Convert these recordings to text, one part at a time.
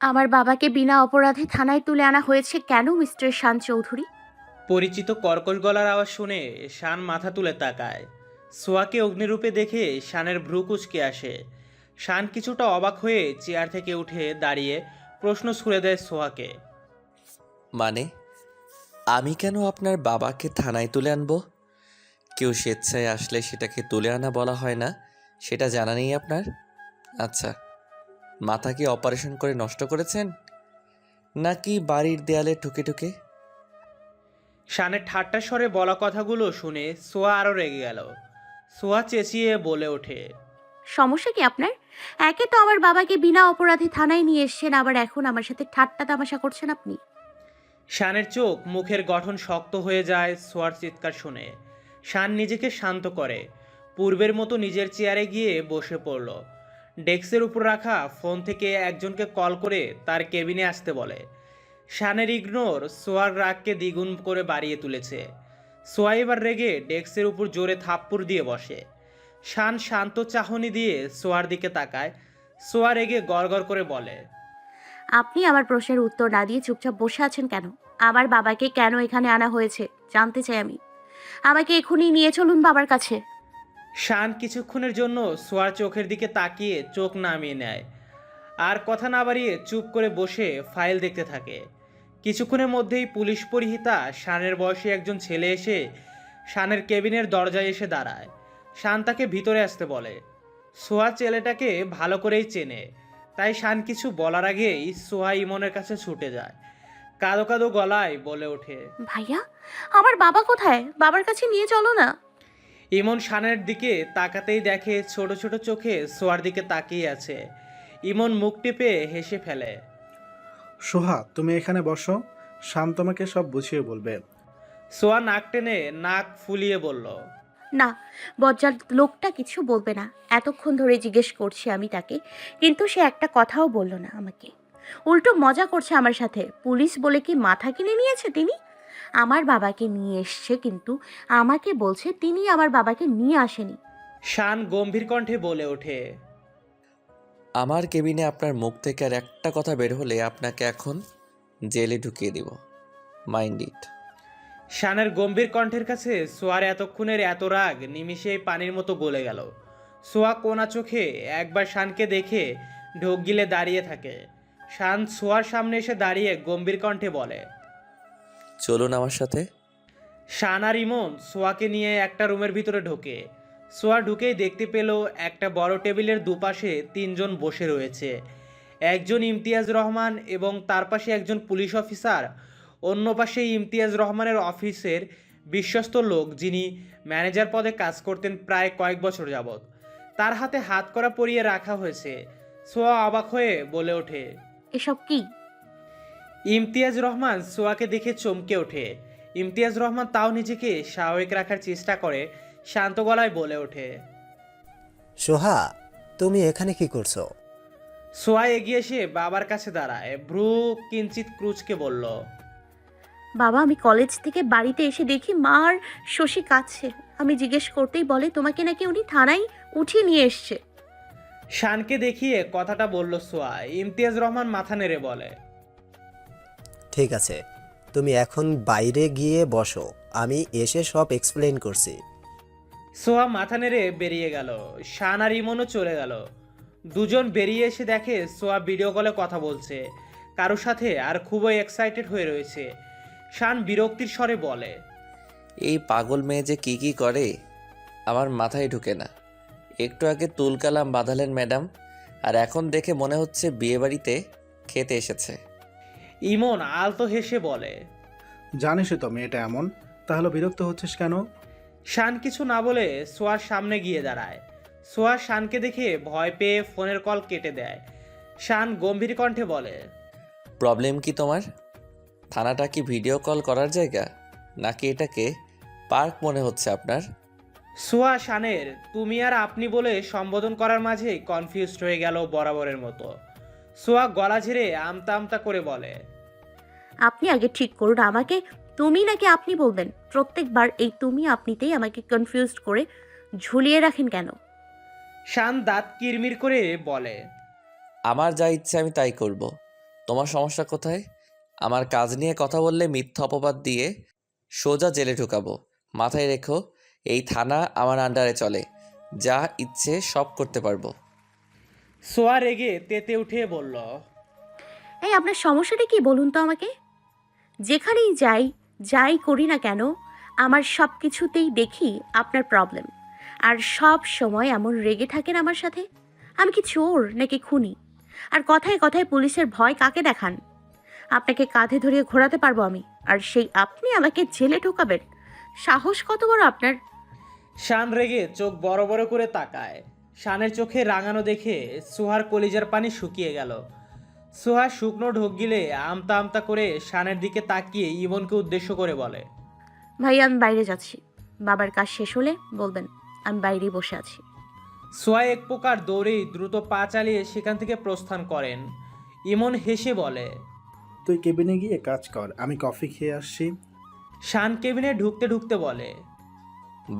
আমার বাবাকে বিনা অপরাধে থানায় তুলে আনা হয়েছে কেন মিস্টার শান চৌধুরী? পরিচিত কর্কশ গলার আওয়াজ শুনে শান মাথা তুলে তাকায়। সোয়াকে অগ্নিরূপে দেখে শানের ভ্রু কুচকে আসে। শান কিছুটা অবাক হয়ে চেয়ার থেকে উঠে দাঁড়িয়ে প্রশ্ন ছুড়ে দেয় সোয়াকে মানে আমি কেন আপনার বাবাকে থানায় তুলে আনব? কেউ স্বেচ্ছায় আসলে সেটাকে তুলে আনা বলা হয় না সেটা জানা নেই আপনার? আচ্ছা মাথা কি অপারেশন করে নষ্ট করেছেন? নাকি বাড়ির দেয়ালে ঠুকে ঠুকে? শানের ঠাট্টা স্বরে বলা কথাগুলো শুনে সোয়া আরও রেগে গেল। সোয়া চেঁচিয়ে বলে ওঠে সমস্যা কি আপনার? একে তো আমার বাবাকে বিনা অপরাধে থানায় নিয়ে এসছেন আবার এখন আমার সাথে ঠাট্টা তামাশা করছেন আপনি। শানের চোখ মুখের গঠন শক্ত হয়ে যায় সোয়ার চিৎকার শুনে। শান নিজেকে শান্ত করে পূর্বের মতো নিজের চেয়ারে গিয়ে বসে পড়ল। ডেস্কের উপর রাখা ফোন থেকে একজনকে কল করে তার কেবিনে আসতে বলে। শানের ইগনোর সোয়ার রাগকে দ্বিগুণ করে বাড়িয়ে তুলেছে। সোয়াইবার রেগে ডেস্কের উপর জোরে থাপ্পড় দিয়ে বসে। শান শান্ত চাহনি দিয়ে সোয়ার দিকে তাকায়। সোয়া রেগে গড়গড় করে বলে, আপনি আমার প্রশ্নের উত্তর না দিয়ে চুপচাপ বসে আছেন কেন? আমার বাবাকে কেন এখানে আনা হয়েছে? জানতে চাই আমি। আমাকে এখনই নিয়ে চলুন বাবার কাছে। শান কিছুক্ষণের জন্য সোয়ার চোখের দিকে তাকিয়ে চোখ নামিয়ে নেয়। আর কথা না বাড়িয়ে চুপ করে বসে ফাইল দেখতে থাকে। কিছুক্ষণের মধ্যেই পুলিশ পরিহিতা শানের বয়সী একজন ছেলে এসে শানের কেবিনের দরজায় এসে দাঁড়ায়। শান তাকে ভিতরে আসতে বলে। সোয়া ছেলেটাকে ভালো করেই চেনে। তাই শান কিছু বলার আগেই সোয়া ইমনের কাছে ছুটে যায়। কাদো কাদো গলায় বলে ওঠে। ভাইয়া, আমার বাবা কোথায়? বাবার কাছে নিয়ে চলো না। ইমন শানের দিকে তাকাতেই দেখে ছোট ছোট চোখে সোয়ার দিকে তাকিয়ে আছে। ইমন মুখ টিপে হেসে ফেলে। সোহা তুমি এখানে বসো। শান তোমাকে সব বুঝিয়ে বলবে। সোয়া নাক টেনে নাক ফুলিয়ে বলল না বজ্জার লোকটা কিছু বলবে না। এতক্ষণ ধরে জিজ্ঞেস করছি আমি তাকে কিন্তু সে একটা কথাও বলল না আমাকে। উল্টো মজা করছে আমার সাথে। পুলিশ বলে কি মাথা কিনে নিয়েছে তিনি? আমার বাবাকে নিয়ে এসছে কিন্তু আমাকে বলছে তিনি আমার বাবাকে নিয়ে আসেনি। শান গম্ভীর কণ্ঠে বলে ওঠে আমার কেবিনে আপনার মুখ থেকে আর একটা কথা বের হলে আপনাকে এখন জেলে ঢুকিয়ে দিব। Mind it. শানের গম্ভীর কণ্ঠের কাছে সোয়ার এতক্ষণের এত রাগ নিমিষেই পানির মতো গলে গেল। সোয়া কোনা চোখে একবার শানকে দেখে ঢোক গিলে দাঁড়িয়ে থাকে। শান সোয়ার সামনে এসে দাঁড়িয়ে গম্ভীর কণ্ঠে বলে চলুন আমার সাথে। শান আর ইমন সোয়াকে নিয়ে একটা রুমের ভিতরে ঢোকে। সোয়া ঢুকেই দেখতে পেল একটা বড় টেবিলের দুপাশে তিনজন বসে রয়েছে। একজন ইমতিয়াজ রহমান এবং তার পাশে একজন পুলিশ অফিসার। অন্য পাশে ইমতিয়াজ রহমানের অফিসের বিশ্বস্ত লোক যিনি ম্যানেজার পদে কাজ করতেন প্রায় কয়েক বছর যাবৎ। তার হাতে হাত করা পরিয়ে রাখা হয়েছে। সোয়া অবাক হয়ে বলে ওঠে এসব কি? ইমতিয়াজ রহমান সোয়াকে দেখে চমকে ওঠে। ইমতিয়াজ রহমান তাও নিজেকে স্বাভাবিক রাখার চেষ্টা করে শান্ত গলায় বলে ওঠে। সোহা তুমি এখানে কি করছ? সোয়া এগিয়ে এসে বাবার কাছে দাঁড়ায়। ভ্রু কিঞ্চিত ক্রুজকে বলল বাবা আমি কলেজ থেকে বাড়িতে এসে দেখি মার শশী কাছে আমি জিজ্ঞেস করতেই বলে তোমাকে নাকি উনি থানায় উঠিয়ে নিয়ে এসছে। শানকে দেখিয়ে কথাটা বলল সোয়া। ইমতিয়াজ রহমান মাথা নেড়ে বলে ঠিক আছে তুমি এখন বাইরে গিয়ে বসো আমি এসে সব এক্সপ্লেন করছি। সোয়া মাথা নেড়ে বেরিয়ে গেল শান আর ইমনও চলে গেল। দুজন বেরিয়ে এসে দেখে সোয়া ভিডিও কলে কথা বলছে কারোর সাথে আর খুবই এক্সাইটেড হয়ে রয়েছে। শান বিরক্তির স্বরে বলে এই পাগল মেয়ে যে কি কি করে আমার মাথায় ঢুকে না। একটু আগে তুলকালাম বাঁধালেন ম্যাডাম আর এখন দেখে মনে হচ্ছে বিয়েবাড়িতে খেতে এসেছে। ইমন আলতো হেসে বলে জানিসই তো মেয়েটা এমন তাহলে বিরক্ত হচ্ছিস কেন? শান কিছু না বলে সোয়ার সামনে গিয়ে দাঁড়ায়। সোয়া শানকে দেখে ভয় পেয়ে ফোনের কল কেটে দেয়। শান গম্ভীর কণ্ঠে বলে প্রবলেম কি তোমার? থানাটা কি ভিডিও কল করার জায়গা? নাকি এটাকে পার্ক মনে হচ্ছে আপনার? সোয়া শানের তুমি আর আপনি বলে সম্বোধন করার মাঝে কনফিউজড হয়ে গেল বরাবরের মতো। সোয়া গলা ঝেড়ে আমতা আমতা করে বলে আপনি আগে ঠিক করুন আমাকে তুমি নাকি আপনি বলবেন? প্রত্যেকবার এই তুমি আপনিতেই আমাকে কনফিউজড করে ঝুলিয়ে রাখেন কেন? শান দাঁত কিরমির করে বলে আমার যা ইচ্ছে আমি তাই করব। তোমার সমস্যা কোথায়? আমার কাজ নিয়ে কথা বললে মিথ্যা অপবাদ দিয়ে সোজা জেলে ঢুকাবো। মাথায় রেখো এই থানা আমার আন্ডারে চলে। যা ইচ্ছে সব করতে পারব। সোয়া রেগে তেতে উঠে বলল এই আপনার সমস্যাটা কি বলুন তো আমাকে? যেখানেই যাই যাই করি না কেন আমার সব কিছুতেই দেখি আপনার প্রবলেম আর সব সময় এমন রেগে থাকেন আমার সাথে? আমি কি চোর নাকি খুনি? আর কথায় কথায় পুলিশের ভয় কাকে দেখান? আপনাকে কাঁধে ধরিয়ে ঘোরাতে পারব আমি? আর সেই আপনি আমাকে জেলে ঢোকাবেন? সাহস কত বড় আপনার? শান রেগে চোখ বড় বড় করে তাকায়। শানের চোখে রাঙানো দেখে সোহার কলিজার পানি শুকিয়ে গেল। সোহা শুকনো ঢোক গিলে আমতা আমতা করে শানের দিকে তাকিয়ে ইমনকে উদ্দেশ্য করে বলে ভাই আমি বাইরে যাচ্ছি। বাবার কাজ শেষ হলে বলবেন আমি বাইরেই বসে আছি। সোয়া এক প্রকার দৌড়েই দ্রুত পা চালিয়ে সেখান থেকে প্রস্থান করেন। ইমন হেসে বলে তুই কেবিনে গিয়ে কাজ কর আমি কফি খেয়ে আসছি। শান কেবিনে ঢুকতে ঢুকতে বলে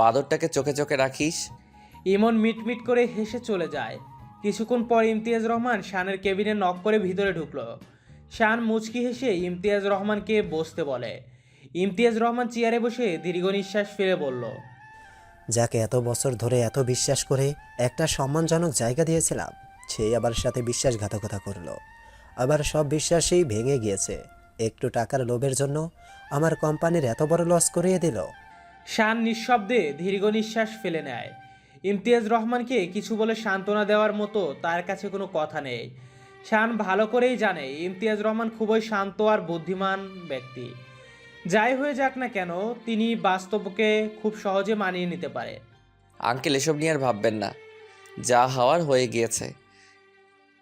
বাদরটাকে চোখে চোখে রাখিস ইমন মিটমিট করে হেসে চলে যায়। কিছুক্ষণ পর ইমতিয়াজ রহমান শানের কেবিনে নক করে ভিতরে ঢুকলো। শান মুচকি হেসে ইমতিয়াজ রহমানকে বসতে বলে। ইমতিয়াজ রহমান চেয়ারে বসে দীর্ঘ নিঃশ্বাস ফেলে বলল যাকে এত বছর ধরে এত বিশ্বাস করে একটা সম্মানজনক জায়গা দিয়েছিলাম সেই আবার সাথে বিশ্বাসঘাতকতা করল। আবার সব বিশ্বাসই ভেঙে গিয়েছে। একটু টাকার লোভের জন্য আমার কোম্পানির এত বড় লস করিয়ে দিল। শান নিঃশব্দে দীর্ঘ নিঃশ্বাস ফেলে নেয়। ইমতিয়াজ রহমানকে কিছু বলে সান্ত্বনা দেওয়ার মতো তার কাছে কোনো কথা নেই। শান ভালো করেই জানে ইমতিয়াজ রহমান খুবই শান্ত আর বুদ্ধিমান ব্যক্তি। যাই হয়ে যাক না কেন তিনি বাস্তবকে খুব সহজে মানিয়ে নিতে পারে। আঙ্কেল এসব নিয়ে আর ভাববেন না। যা হওয়ার হয়ে গিয়েছে।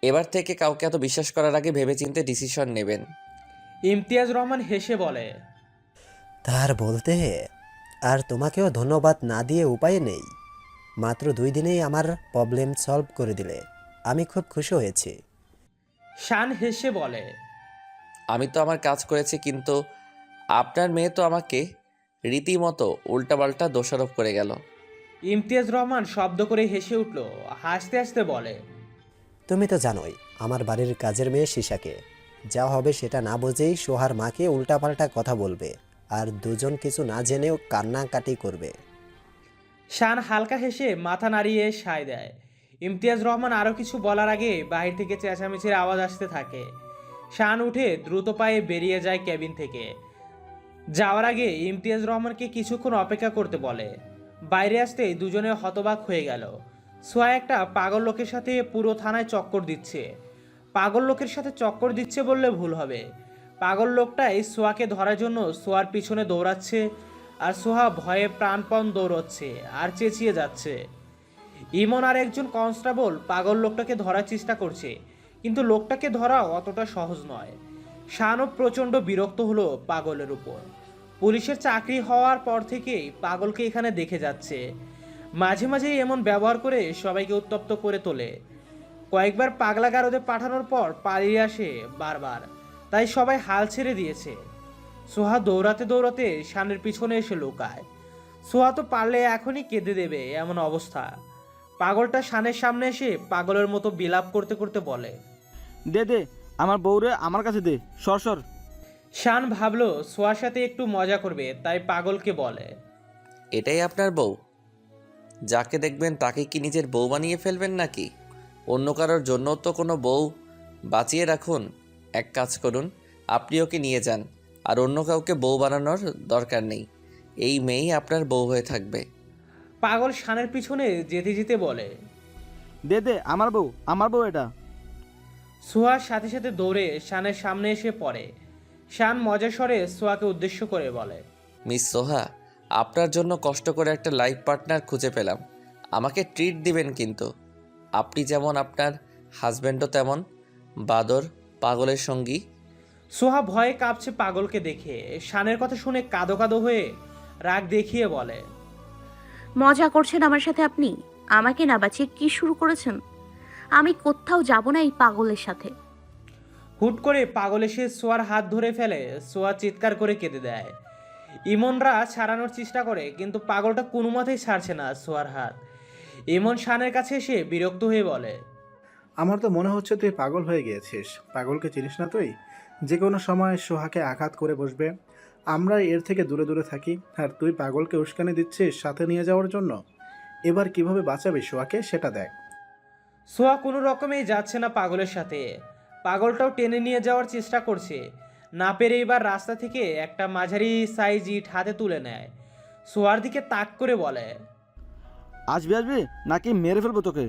এবার থেকে কাউকে এত বিশ্বাস করার আগে ভেবেচিন্তে ডিসিশন নেবেন। ইমতিয়াজ রহমান হেসে বলে তার বলতে আর তোমাকেও ধন্যবাদ না দিয়ে উপায় নেই। মাত্র দুই দিনেই আমার প্রবলেম সলভ করে দিলে। আমি খুব খুশি হয়েছি। শান হেসে বলে আমি তো আমার কাজ করেছি কিন্তু আপনার মেয়ে তো আমাকে রীতিমতো উল্টাপাল্টা দোষারোপ করে গেল। ইমতিয়াজ রহমান শব্দ করে হেসে উঠল হাসতে হাসতে বলে তুমি তো জানোই আমার বাড়ির কাজের মেয়ে শিশাকে যা হবে সেটা না বুঝেই সোহার মাকে উল্টাপাল্টা কথা বলবে আর দুজন কিছু না জেনেও কান্নাকাটি করবে। শান হালকা হেসে মাথা নাড়িয়ে সায় দেয়। ইমতিয়াজ রহমান আরও কিছু বলার আগে বাহির থেকে চেঁচামেচির আওয়াজ আসতে থাকে। শান উঠে দ্রুত পায়ে বেরিয়ে যায় কেবিন থেকে। যাওয়ার আগে ইমতিয়াজ রহমানকে কিছুক্ষণ অপেক্ষা করতে বলে। বাইরে আসতেই দুজনে হতবাক হয়ে গেল। সোয়া একটা পাগল লোকের সাথে পুরো থানায় চক্কর দিচ্ছে। পাগল লোকের সাথে চক্কর দিচ্ছে বললে ভুল হবে। পাগল লোকটাই সোয়াকে ধরার জন্য সোয়ার পিছনে দৌড়াচ্ছে আর সোহা ভয়ে প্রাণপণ দৌড়চ্ছে আর চেঁচিয়ে যাচ্ছে। ইমন আর একজন কনস্টেবল পাগল লোকটাকে ধরার চেষ্টা করছে, কিন্তু লোকটাকে ধরা অতটা সহজ নয়। শানও প্রচণ্ড বিরক্ত হলো পাগলের উপর। পুলিশের চাকরি হওয়ার পর থেকেই পাগলকে এখানে দেখে যাচ্ছে। মাঝে মাঝে এমন ব্যবহার করে সবাইকে উত্তপ্ত করে তোলে। কয়েকবার পাগলা গারদে পাঠানোর পর পালিয়ে আসে বারবার, তাই সবাই হাল ছেড়ে দিয়েছে। সোহা দৌড়াতে দৌড়াতে শানের পিছনে এসে লুকায়। সোহা তো পারলে এখনই কেঁদে দেবে এমন অবস্থা। পাগলটা শানের সামনে এসে পাগলের মতো বিলাপ করতে করতে বলে দে দে আমার বউরে আমার কাছে দে সর সর। শান ভাবলো সোয়ার সাথে একটু মজা করবে তাই পাগলকে বলে এটাই আপনার বউ? যাকে দেখবেন তাকে কি নিজের বউ বানিয়ে ফেলবেন নাকি? অন্য কারোর জন্য তো কোনো বউ বাঁচিয়ে রাখুন। এক কাজ করুন আপনি ওকে নিয়ে যান। আর অন্য কাউকে বউ বানানোর দরকার নেই। এই মেয়েই আপনার বউ হয়ে থাকবে। পাগল শানের পিছনে যেতে যেতে বলে দে দে আমার বউ আমার বউ এটা। সোহার সাথে সাথে দৌড়ে শানের সামনে এসে পড়ে। শান মজা স্বরে সোয়াকে উদ্দেশ্য করে বলে মিস সোহা আপনার জন্য কষ্ট করে একটা লাইফ পার্টনার খুঁজে পেলাম। আমাকে ট্রিট দিবেন কিন্তু। আপনি যেমন আপনার হাজব্যান্ডও তেমন। বাদর পাগলের সঙ্গী। সোহা ভয়ে কাঁপছে পাগলকে দেখে। শানের কথা শুনে কাঁদো কাদো হয়ে রাগ দেখিয়ে বলে মজা করছেন আমার সাথে আপনি? আমাকে না বাঁচিয়ে কি শুরু করেছেন? আমি কোথাও যাব না এই পাগলের সাথে। হুট করে পাগল এসে সোয়ার হাত ধরে ফেলে। সোয়া চিৎকার করে কেঁদে দেয়। ইমনরা ছাড়ানোর চেষ্টা করে কিন্তু পাগলটা কোনো মতেই ছাড়ছে না সোয়ার হাত। ইমন শানের কাছে এসে বিরক্ত হয়ে বলে আমার তো মনে হচ্ছে তুই পাগল হয়ে গিয়েছিস। পাগলকে চিনিস না তুই? যে কোনো সময় সোহাকে আঘাত করে বসবে। আমরা এর থেকে দূরে দূরে থাকি আর তুই পাগলকে উস্কানি দিচ্ছিস সাথে নিয়ে যাওয়ার জন্য? এবার কীভাবে বাঁচাবে সোহাকে সেটা দেখ। সোহা কোনো রকমেই যাচ্ছে না পাগলের সাথে। পাগলটাও টেনে নিয়ে যাওয়ার চেষ্টা করছে। না পেরে এবার রাস্তা থেকে একটা মাঝারি সাইজ ইট হাতে তুলে নেয়। সোয়ার দিকে তাক করে বলে আসবি আসবি? নাকি মেরে ফেলব তোকে?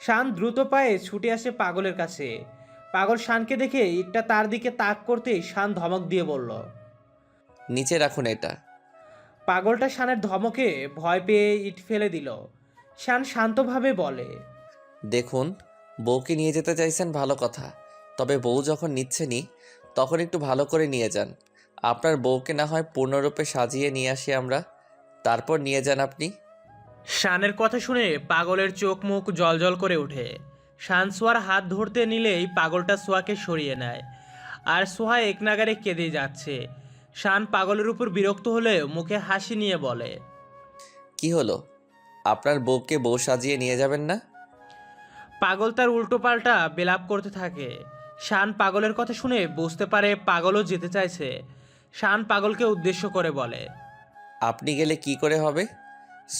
শান দ্রুত পায়ে ছুটে আসে পাগলের কাছে। পাগল শানকে দেখে ইটটা তার দিকে তাক করতেই শান ধমক দিয়ে বলল নিচে রাখুন এটা। পাগলটা শানের ধমকে ভয় পেয়ে ইট ফেলে দিল। শান শান্তভাবে বলে দেখুন বউকে নিয়ে যেতে চাইছেন ভালো কথা তবে বউ যখন নিচ্ছেনই তখন একটু ভালো করে নিয়ে যান। আপনার বউকে না হয় পূর্ণরূপে সাজিয়ে নিয়ে আসি আমরা তারপর নিয়ে যান আপনি। শানের কথা শুনে পাগলের চোখ মুখ জলজল করে ওঠে। শান সোয়ার হাত ধরতে নিলেই পাগলটা সোয়াকে সরিয়ে নেয়। আর সোহা এক নাগারে কেঁদে যাচ্ছে। শান পাগলের উপর বিরক্ত হলে মুখে হাসি নিয়ে বলে কি হলো? আপনার বউকে বউ সাজিয়ে নিয়ে যাবেন না? পাগল তার উল্টো পাল্টা বেলাপ করতে থাকে। শান পাগলের কথা শুনে বুঝতে পারে পাগলও যেতে চাইছে। শান পাগলকে উদ্দেশ্য করে বলে আপনি গেলে কি করে হবে?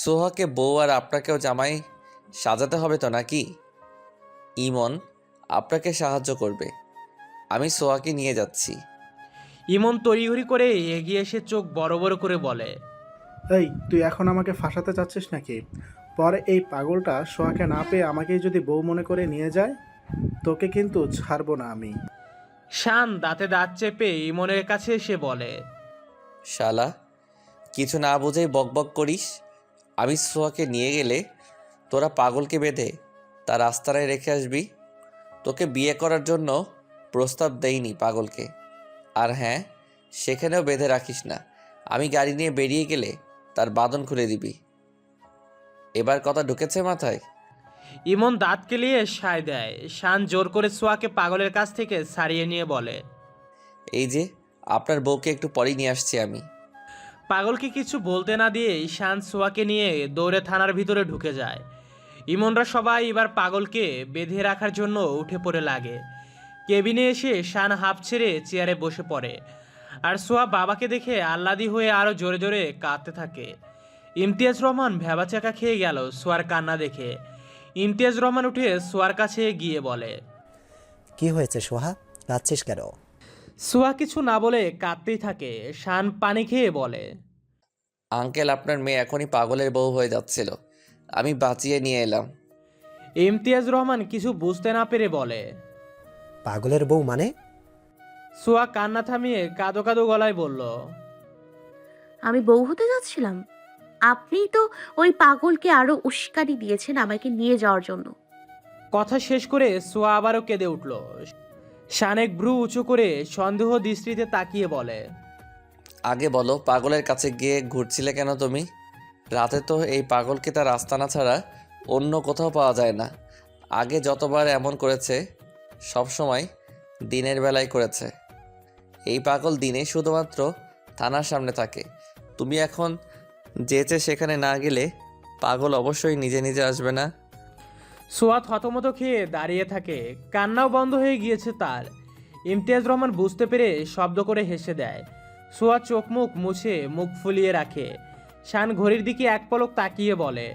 সোহাকে বউ আর আপনাকেও জামাই সাজাতে হবে তো নাকি? ইমন আপনাকে সাহায্য করবে। আমি সোয়াকে নিয়ে যাচ্ছি। ইমন তড়িঘড়ি করে এগিয়ে এসে চোখ বড় বড় করে বলে এই তুই এখন আমাকে ফাঁসাতে চাচ্ছিস নাকি? পরে এই পাগলটা সোয়াকে না পেয়ে আমাকেই যদি বউ মনে করে নিয়ে যায় তোকে কিন্তু ছাড়বো না আমি। শান দাঁতে দাঁত চেপে ইমনের কাছে এসে বলে শালা কিছু না বুঝেই বকবক করিস? আমি সোয়াকে নিয়ে গেলে তোরা পাগলকে বেঁধে তার রাস্তায় রেখে আসবি? তোকে বিয়ে করার জন্য প্রস্তাব দেইনি পাগলকে। আর হ্যাঁ সেখানেও বেঁধে রাখিস না। আমি গাড়ি নিয়ে বেরিয়ে গেলে তার বাদন খুলে দিবি। এবার কথা ঢুকেছে মাথায়? ইমন দাঁত কেলিয়ে সায় দেয়। শান জোর করে সোয়াকে পাগলের কাছ থেকে সারিয়ে নিয়ে বলে এই যে আপনার বউকে একটু পরেই নিয়ে আসছি আমি। পাগলকে কিছু বলতে না দিয়েই শান সোয়াকে নিয়ে দৌড়ে থানার ভিতরে ঢুকে যায়। ইমনরা সবাই এবার পাগলকে বেঁধে রাখার জন্য উঠে পড়ে লাগে। কেবিনে এসে শান হাফ ছেড়ে চেয়ারে বসে পড়ে। আর সোয়া বাবাকে দেখে আহ্লাদি হয়ে আরও জোরে জোরে কাঁদতে থাকে। ইমতিয়াজ রহমান ভেবাচাকা খেয়ে গেল সোয়ার কান্না দেখে। ইমতিয়াজ রহমান উঠে সোয়ার কাছে গিয়ে বলে কি হয়েছে সোহা? কাঁদছিস কেন? সোয়া কিছু না বলে কাঁদতেই থাকে। শান পানি খেয়ে বলে আঙ্কেল আপনার মেয়ে এখনই পাগলের বউ হয়ে যাচ্ছিল। আমি বাঁচিয়ে নিয়ে এলাম। ইমতিয়াজ রহমান কিছু বুঝতে না পেরে বলে পাগলের বউ মানে? সোয়া কান্না থামিয়ে কাদো কাদো গলায় বলল আমি বউ হতে যাচ্ছিলাম। আপনি তো ওই পাগলকে আরও উস্কানি দিয়েছেন আমাকে নিয়ে যাওয়ার জন্য। কথা শেষ করে সোয়া আবারও কেঁদে উঠল। শানেক ভ্রু উঁচু করে সন্দেহ দৃষ্টিতে তাকিয়ে বলে আগে বলো পাগলের কাছে গিয়ে ঘুরছিলে কেন তুমি? রাতে তো এই পাগলকে তার আস্তানা ছাড়া অন্য কোথাও পাওয়া যায় না। আগে যতবার এমন করেছে, সব সময় দিনের বেলায় করেছে। এই পাগল দিনে শুধুমাত্র থানার সামনে থাকে। তুমি এখন যেচে সেখানে না গেলে পাগল অবশ্যই নিজে নিজে আসবে না। সোয়া থতমত খেয়ে দাঁড়িয়ে থাকে। কান্নাও বন্ধ হয়ে গিয়েছে তার। ইমতিয়াজ রহমান বুঝতে পেরে শব্দ করে হেসে দেয়। সোয়া চোখ মুখ মুছে মুখ ফুলিয়ে রাখে। শান ঘড়ির দিকে এক পলক তাকিয়ে বলে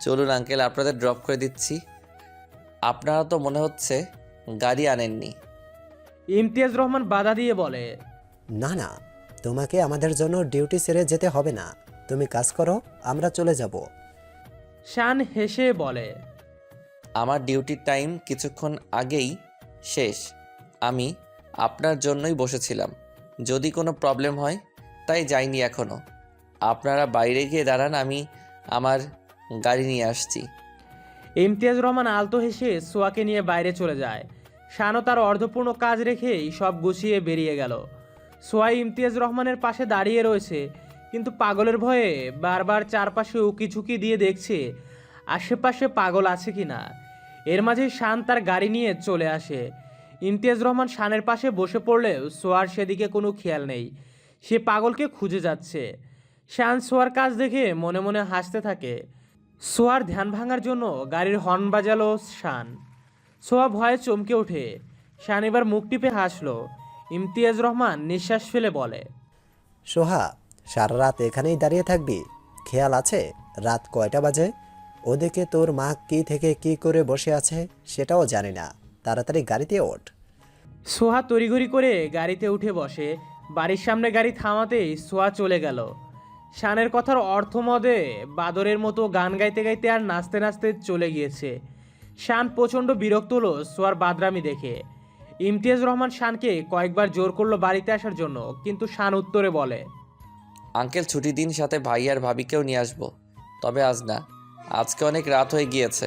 চলুন আঙ্কেল আপনাদের ড্রপ করে দিচ্ছি। আপনারা তো মনে হচ্ছে গাড়ি আনেননি। ইমতিয়াজ রহমান বাধা দিয়ে বলে না না তোমাকে আমাদের জন্য ডিউটি ছেড়ে যেতে হবে না। তুমি কাজ করো আমরা চলে যাব। শান হেসে বলে আমার ডিউটির টাইম কিছুক্ষণ আগেই শেষ। আমি আপনার জন্যই বসেছিলাম। যদি কোনো প্রবলেম হয় তাই যাইনি এখনও আপনারা বাইরে গিয়ে দাঁড়ান, আমি আমার গাড়ি নিয়ে আসছি। ইমতিয়াজ রহমান আলতো হেসে সোয়াকে নিয়ে বাইরে চলে যায়। শানও তার অর্ধপূর্ণ কাজ রেখেই সব গুছিয়ে বেরিয়ে গেল। সোয়া ইমতিয়াজ রহমানের পাশে দাঁড়িয়ে রয়েছে, কিন্তু পাগলের ভয়ে বারবার চারপাশে উকি ঝুঁকি দিয়ে দেখছে, আশেপাশে পাগল আছে কি না। এর মাঝে শান তার গাড়ি নিয়ে চলে আসে। ইমতিয়াজ রহমান শানের পাশে বসে পড়লেও সোয়ার সেদিকে কোনো খেয়াল নেই। সে পাগলকে খুঁজে যাচ্ছে। শান সোয়ার কাজ দেখে মনে মনে হাসতে থাকে। সোয়ার ধ্যান ভাঙার জন্য গাড়ির হর্ন বাজালো শান। সোয়া ভয়ে চমকে ওঠে। শান এবার মুখ টিপে হাসলো। ইমতিয়াজ রহমান নিঃশ্বাস ফেলে বলে সোহা সারা রাত এখানেই দাঁড়িয়ে থাকবি? খেয়াল আছে? রাত কয়টা বাজে? ওদিকে তোর মা কি থেকে কি করে বসে আছে সেটাও জানি না। তাড়াতাড়ি গাড়িতে ওঠ। সোহা তড়িঘড়ি করে গাড়িতে উঠে বসে। বাড়ির সামনে গাড়ি থামাতেই সোয়া চলে গেল। শানের কথার অর্থ মদে বাদরের মতো গান গাইতে গাইতে আর নাচতে নাচতে চলে গিয়েছে। শান প্রচণ্ড বিরক্ত হলো সোয়ার বাদরামি দেখে। ইমতিয়াজ রহমান শানকে কয়েকবার জোর করল বাড়িতে আসার জন্য কিন্তু শান উত্তরে বলে আঙ্কেল ছুটি দিন সাথে ভাই আর ভাবিকেও নিয়ে আসব। তবে আজ না আজকে অনেক রাত হয়ে গিয়েছে।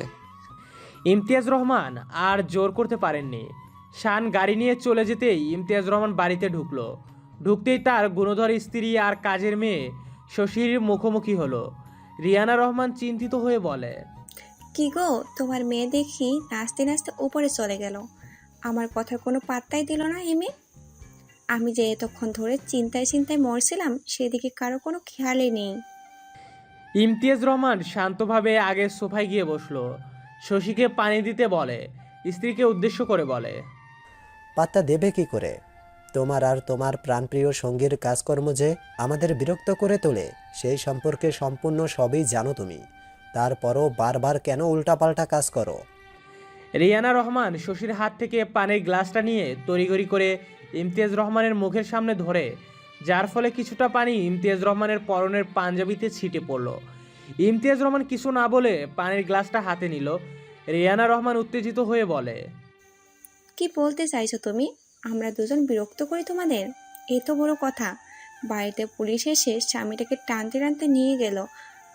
ইমতিয়াজ রহমান আর জোর করতে পারেননি। শান গাড়ি নিয়ে চলে যেতেই ইমতিয়াজ রহমান বাড়িতে ঢুকলো। ঢুকতেই তার গুণধর স্ত্রী আর কাজের মেয়ে শশীর মুখোমুখি হলো। রিয়ানা রহমান চিন্তিত হয়ে বলে কি গো তোমার মেয়ে দেখি নাচতে নাচতে উপরে চলে গেল। আমার কথার কোনো পাত্তাই দিল না এমে আমি যে এতক্ষণ ধরে চিন্তায় চিন্তায় মরছিলাম সেদিকে কারও কোনো খেয়ালই নেই। ইমতিয়াজ রহমান শান্তভাবে আগে সোফায় গিয়ে বসল। শশীকে পানি দিতে বলে স্ত্রীকে উদ্দেশ্য করে বলে পাত্তা দেবে কি করে? তোমার আর তোমার প্রাণপ্রিয় সঙ্গীর কাজকর্ম যে আমাদের বিরক্ত করে তোলে সেই সম্পর্কে সম্পূর্ণ সবই জানো তুমি। তারপরও বারবার কেন উল্টাপাল্টা কাজ করো? রিয়ানা রহমান শশীর হাত থেকে পানির গ্লাসটা নিয়ে তড়িগড়ি করে ইমতিয়াজ রহমানের মুখের সামনে ধরে যার ফলে কিছুটা পানি ইমতিয়াজ রহমানের পরনের পাঞ্জাবিতে ছিটে পড়ল। ইমতিয়াজ রহমান কিছু না বলে পানির গ্লাসটা হাতে নিল। রিয়ানা রহমান উত্তেজিত হয়ে বলে কি বলতে চাইছো তুমি? আমরা দুজন বিরক্ত করি তোমাদের? এ তো বড় কথা। বাড়িতে পুলিশ এসে স্বামীটাকে টানতে টানতে নিয়ে গেল।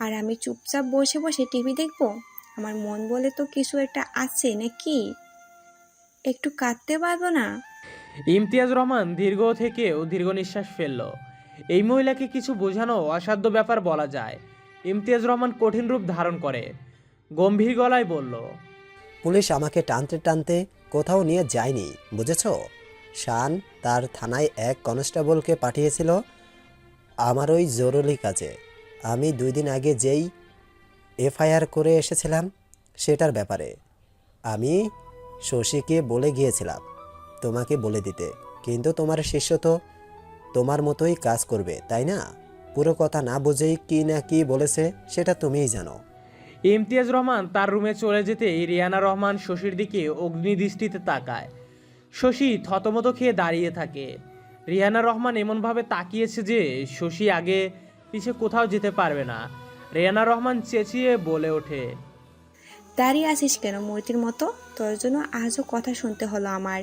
আর আমি চুপচাপ বসে বসে টিভি দেখব? আমার মন বলে তো কিছু একটা আছে নাকি? একটু কাঁদতে পারব না? ইমতিয়াজ রহমান দীর্ঘ থেকেও দীর্ঘ নিঃশ্বাস ফেলল। এই মহিলাকে কিছু বোঝানো অসাধ্য ব্যাপার বলা যায়। ইমতিয়াজ রহমান কঠিন রূপ ধারণ করে। গম্ভীর গলায় বলল পুলিশ আমাকে টানতে টানতে কোথাও নিয়ে যায়নি বুঝেছ? শান তার থানায় এক কনস্টেবলকে পাঠিয়েছিল আমার ওই জরুরি কাজে। আমি দুই দিন আগে যেই এফআইআর করে এসেছিলাম সেটার ব্যাপারে। আমি শশীকে বলে গিয়েছিলাম তোমাকে বলে দিতে, কিন্তু তোমার শিষ্য তো তোমার মতোই কাজ করবে, তাই না? পুরো কথা না বুঝেই কি না কি বলেছে সেটা তুমিই জানো। ইমতিয়াজ রহমান তার রুমে চলে যেতেই রিয়ানা রহমান শশীর দিকে অগ্নিদৃষ্টিতে তাকায়। শশী থতমত খেয়ে দাঁড়িয়ে থাকে। রিয়ানা রহমান এমনভাবে তাকিয়েছে যে শশী আগে পিছে কোথাও যেতে পারবে না। রিয়ানা রহমান চেঁচিয়ে বলে ওঠে দাঁড়িয়ে আছিস কেন মূর্তির মতো? তোর জন্য আজও কথা শুনতে হলো আমার।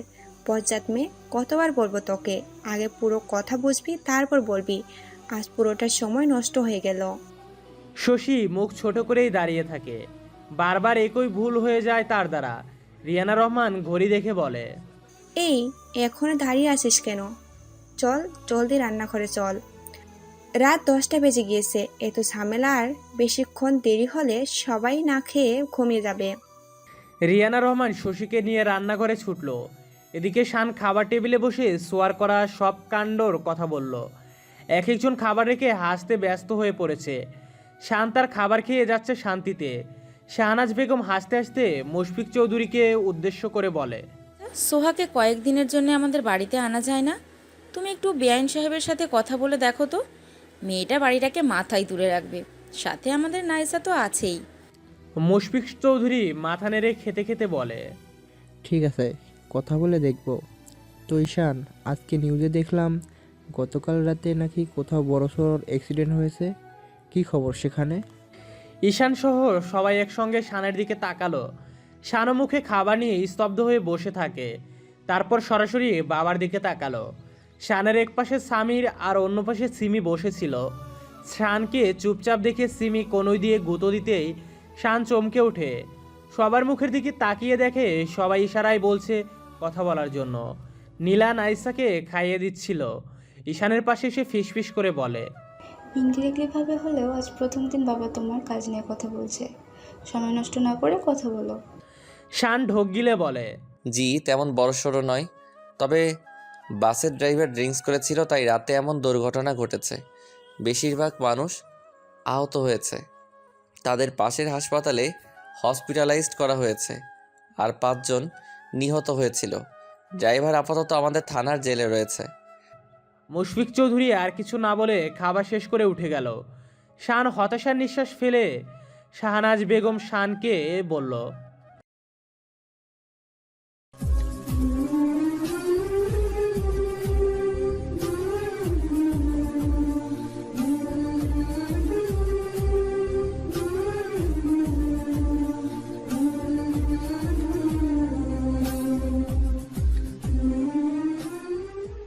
পশ্চাৎ মেয়ে কতবার বলব তোকে? আগে পুরো কথা বুঝবি তারপর বলবি। আজ পুরোটা সময় নষ্ট হয়ে গেল। শশী মুখ ছোট করেই দাঁড়িয়ে থাকে। বারবার একই ভুল হয়ে যায় তার দ্বারা। রিয়ানা রহমান ঘড়ি দেখে বলে এই এখনও দাঁড়িয়ে আছিস কেন? চল, জলদি রান্নাঘরে চল। রাত দশটা বেজে গিয়েছে, এত ঝামেলা আর বেশিক্ষণ দেরি হলে সবাই না খেয়ে ঘুমিয়ে যাবে। রিয়ানা রহমান শশীকে নিয়ে রান্নাঘরে ছুটল। এদিকে শান খাবার টেবিলে বসে সোয়ার করা সব কাণ্ডর কথা বলল। এক একজন খাবার রেখে হাসতে ব্যস্ত হয়ে পড়েছে। শান তার খাবার খেয়ে যাচ্ছে শান্তিতে। শাহনাজ বেগম হাসতে হাসতে মুশফিক চৌধুরীকে উদ্দেশ্য করে বলে সোহাকে কয়েকদিনের জন্য আমাদের বাড়িতে আনা যায় না। তুমি একটু বেআইন সাহেবের সাথে কথা বলে দেখো তো। মেয়েটা বাড়িটাকে মাথায় তুলে রাখবে। সাথে আমাদের নাইসা তো আছেই। মুশফিক চৌধুরী মাথা নেড়ে খেতে খেতে বলে ঠিক আছে কথা বলে দেখব। তো ঈশান আজকে নিউজে দেখলাম গতকাল রাতে নাকি কোথাও বড়সড় অ্যাক্সিডেন্ট হয়েছে। কি খবর সেখানে? ঈশান সহ সবাই একসঙ্গে শানের দিকে তাকালো। মুখে খাবার নিয়ে স্তব্ধ হয়ে বসে থাকে। তারপর সরাসরি বাবার দিকে তাকালো। শানের এক পাশে সামির আর অন্য পাশে সিমি বসেছিল। শানকে চুপচাপ দেখে সিমি কনুই দিয়ে গুঁতো দিতেই শান চমকে ওঠে। সবার মুখের দিকে তাকিয়ে দেখে সবাই ইশারায় বলছে, কথা বলার জন্য। নীলা নাইসাকে খাইয়ে দিচ্ছিল। ঈশানের পাশে এসে ফিসফিস করে বলে, ইনডিরেক্টলি ভাবে হলেও আজ প্রথম দিন বাবা তোমার কাজ নিয়ে কথা বলছে। সময় নষ্ট না করে কথা বলো। শান ঢোক গিলে বলে জি তেমন বড়সড় নয়। তবে বাসের ড্রাইভার ড্রিঙ্কস করেছিল তাই রাতে এমন দুর্ঘটনা ঘটেছে। বেশিরভাগ মানুষ আহত হয়েছে। তাদের পাশের হাসপাতালে হসপিটালাইজড করা হয়েছে আর পাঁচজন নিহত হয়েছিল। ড্রাইভার আপাতত আমাদের থানার জেলে রয়েছে। মুশফিক চৌধুরী আর কিছু না বলে খাবার শেষ করে উঠে গেল। শান হতাশার নিঃশ্বাস ফেলে শাহনাজ বেগম শানকে বলল